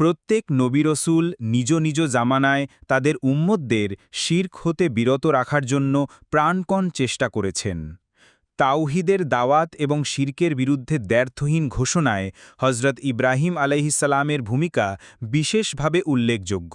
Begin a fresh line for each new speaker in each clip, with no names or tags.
প্রত্যেক নবিরসুল নিজ নিজ জামানায় তাদের উম্মদদের শির্ক হতে বিরত রাখার জন্য প্রাণকণ চেষ্টা করেছেন। তাওহিদের দাওয়াত এবং শির্কের বিরুদ্ধে দ্ব্যর্থহীন ঘোষণায় হজরত ইব্রাহিম আলাইহিসালামের ভূমিকা বিশেষভাবে উল্লেখযোগ্য।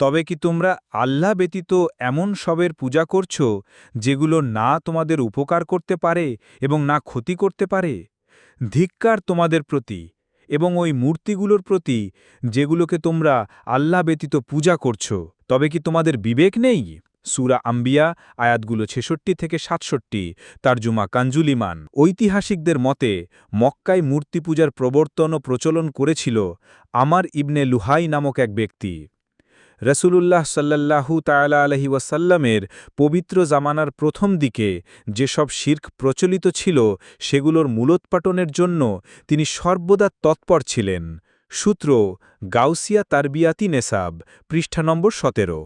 তবে কি তোমরা আল্লাহ ব্যতীত এমন সবের পূজা করছ, যেগুলো না তোমাদের উপকার করতে পারে এবং না ক্ষতি করতে পারে? ধিক্কার তোমাদের প্রতি এবং ওই মূর্তিগুলোর প্রতি, যেগুলোকে তোমরা আল্লাহ ব্যতীত পূজা করছ। তবে কি তোমাদের বিবেক নেই? সুরা আম্বিয়া, আয়াতগুলো ছেষট্টি থেকে সাতষট্টি, তারজুমা কাঞ্জুলিমান ঐতিহাসিকদের মতে, মক্কায় মূর্তি পূজার প্রবর্তন ও প্রচলন করেছিল আমার ইবনে লুহাই নামক এক ব্যক্তি। রসুলুল্লাহ সাল্লাহু তালা আলহি ওয়াসাল্লামের পবিত্র জামানার প্রথম দিকে যেসব শির্ক প্রচলিত ছিল, সেগুলোর মূলোৎপাটনের জন্য তিনি সর্বদা তৎপর ছিলেন। সূত্র গাউসিয়া তারবিয়াতি নেসাব, পৃষ্ঠা নম্বর সতেরো।